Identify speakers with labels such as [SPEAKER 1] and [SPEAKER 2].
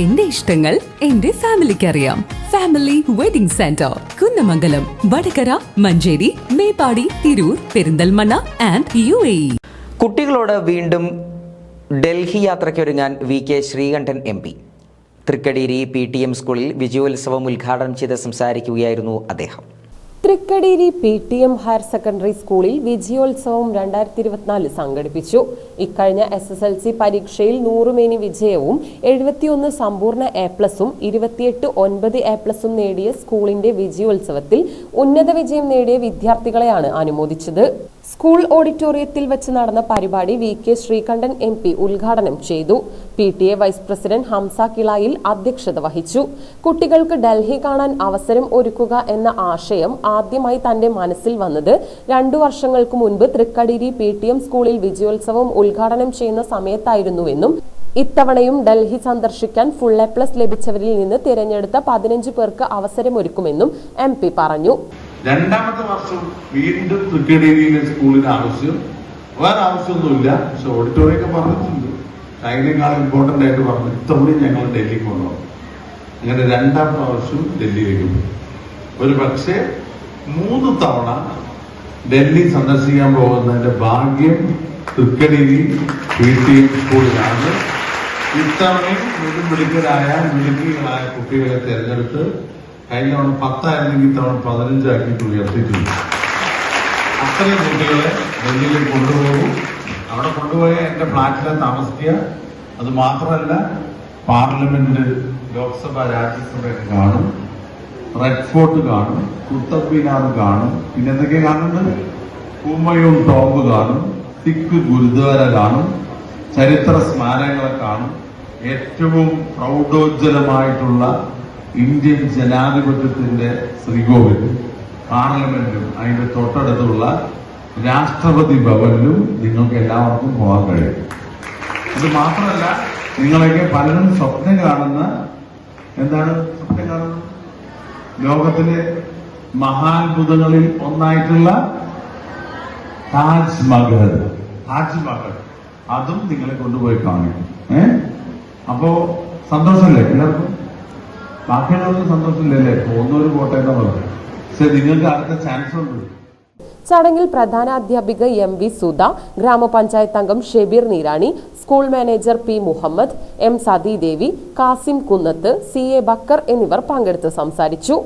[SPEAKER 1] എന്റെ ഇഷ്ടങ്ങൾ എന്റെ ഫാമിലിക്ക് അറിയാം family wedding centre Kunnamangalam Vadakara Manjeri Meppadi Tirur Perinthalmanna and U A
[SPEAKER 2] കുട്ടികളോട് വീണ്ടും Delhi യാത്രയ്ക്കൊരുങ്ങാൻ V K Sreekandan M P. Thrikkadeeri P T M സ്കൂളിൽ വിജയോത്സവം ഉദ്ഘാടനം ചെയ്ത് സംസാരിക്കുകയായിരുന്നു അദ്ദേഹം.
[SPEAKER 3] Thrikkadeeri P T M higher secondary സ്കൂളിൽ വിജയോത്സവം രണ്ടായിരത്തി ഇരുപത്തിനാല് സംഘടിപ്പിച്ചു. ഇക്കഴിഞ്ഞ എസ് എസ് എൽ സി പരീക്ഷയിൽ നൂറുമേനി വിജയവും എഴുപത്തിയൊന്ന് സമ്പൂർണ എ പ്ലസും ഇരുപത്തിയെട്ട് ഒൻപത് എ പ്ലസും നേടിയ സ്കൂളിന്റെ വിജയോത്സവത്തിൽ ഉന്നത വിജയം നേടിയ വിദ്യാർത്ഥികളെയാണ് അനുമോദിച്ചത്. സ്കൂൾ ഓഡിറ്റോറിയത്തിൽ വെച്ച് നടന്ന പരിപാടി V K Sreekandan M P ഉദ്ഘാടനം ചെയ്തു. P T A vice president Hamsa Kilayil അധ്യക്ഷത വഹിച്ചു. കുട്ടികൾക്ക് ഡൽഹി കാണാൻ അവസരം ഒരുക്കുക എന്ന ആശയം ആദ്യമായി തന്റെ മനസ്സിൽ വന്നത് രണ്ടു വർഷങ്ങൾക്ക് മുൻപ് തൃക്കടിരി പി ടി എം സ്കൂളിൽ വിജയോത്സവം ഉദ്ഘാടനം ചെയ്യുന്ന സമയത്തായിരുന്നുവെന്നും ഇത്തവണയും ഡൽഹി സന്ദർശിക്കാൻ ഫുൾ എ പ്ലസ് ലഭിച്ചവരിൽ നിന്ന് തിരഞ്ഞെടുത്ത പതിനഞ്ച് പേർക്ക് അവസരമൊരുക്കുമെന്നും എം പി പറഞ്ഞു.
[SPEAKER 4] രണ്ടാമത്തെ വർഷം വീണ്ടും തൃക്കടേരിയിലെ സ്കൂളിന് ആവശ്യം. വേറെ ആവശ്യമൊന്നുമില്ല. പക്ഷെ ഓഡിറ്റോറിയം ഒക്കെ പറഞ്ഞിട്ടുണ്ട് അതിനേക്കാൾ ഇമ്പോർട്ടന്റ് ആയിട്ട് പറഞ്ഞു ഇത്തവണ ഞങ്ങൾ ഡൽഹി കൊണ്ടുപോകും. അങ്ങനെ രണ്ടാം പ്രാവശ്യം ഡൽഹിയിലേക്ക് പോയി ഒരു പക്ഷേ മൂന്ന് തവണ ഡൽഹി സന്ദർശിക്കാൻ പോകുന്നതിന്റെ ഭാഗ്യം തൃക്കടേരി പി ടി സ്കൂളിലാണ്. ഇത്തവണയും മിടുമിടുക്കരായ മിടുക്കികളായ കുട്ടികളെ തിരഞ്ഞെടുത്ത് കഴിഞ്ഞ തവണ പത്തായിരുന്നെങ്കിൽ തവണ പതിനഞ്ചാക്കിയിട്ട് ഉയർത്തിയിട്ടുണ്ട് അത്രയും കുട്ടികളെ ഡൽഹിയിൽ കൊണ്ടുപോകും. അവിടെ കൊണ്ടുപോയ എന്റെ ഫ്ലാറ്റിലെ താമസിക്കുക. അത് മാത്രമല്ല പാർലമെന്റ് ലോക്സഭ രാജ്യസഭ കാണും. റെഡ് ഫോർട്ട് കാണും. കുത്തബ് മിനാർ കാണും. പിന്നെ എന്തൊക്കെ കാണുന്നുണ്ട് കുമ്മയൂൺ ടോംബ് കാണും. സിഖ് ഗുരുദ്വാര കാണും. ചരിത്ര സ്മാരകങ്ങളെ കാണും. ഏറ്റവും പ്രൗഢോജ്വലമായിട്ടുള്ള ഇന്ത്യൻ ജനാധിപത്യത്തിന്റെ ശ്രീകോവിൽ പാർലമെന്റും അതിന്റെ തൊട്ടടുത്തുള്ള രാഷ്ട്രപതി ഭവനിലും നിങ്ങൾക്ക് എല്ലാവർക്കും പോകാൻ കഴിയും. ഇത് മാത്രമല്ല നിങ്ങളൊക്കെ പലരും സ്വപ്നം കാണുന്ന എന്താണ് സ്വപ്നം കാണുന്നത്? ലോകത്തിലെ മഹാത്ഭുതങ്ങളിൽ ഒന്നായിട്ടുള്ള താജ്മഹൽ താജ്മഹൽ അതും നിങ്ങളെ കൊണ്ടുപോയി കാണിക്കും. ഏ? അപ്പോ സന്തോഷമല്ലേ എല്ലാവർക്കും? ബാക്കിയുള്ളവർക്ക് സന്തോഷമില്ലല്ലേ? പോകുന്നവര് പോട്ടെ എന്നാ പറഞ്ഞു പക്ഷെ നിങ്ങൾക്ക് അടുത്ത ചാൻസ് ഉണ്ട്?
[SPEAKER 3] ചടങ്ങിൽ പ്രധാന അധ്യാപിക എം വി സുധ ഗ്രാമപഞ്ചായത്ത് അംഗം Shebeer Neerani school manager P Muhammad M Sathidevi Kasim Kunnath C A Bakkar എന്നിവർ പങ്കെടുത്ത് സംസാരിച്ചു.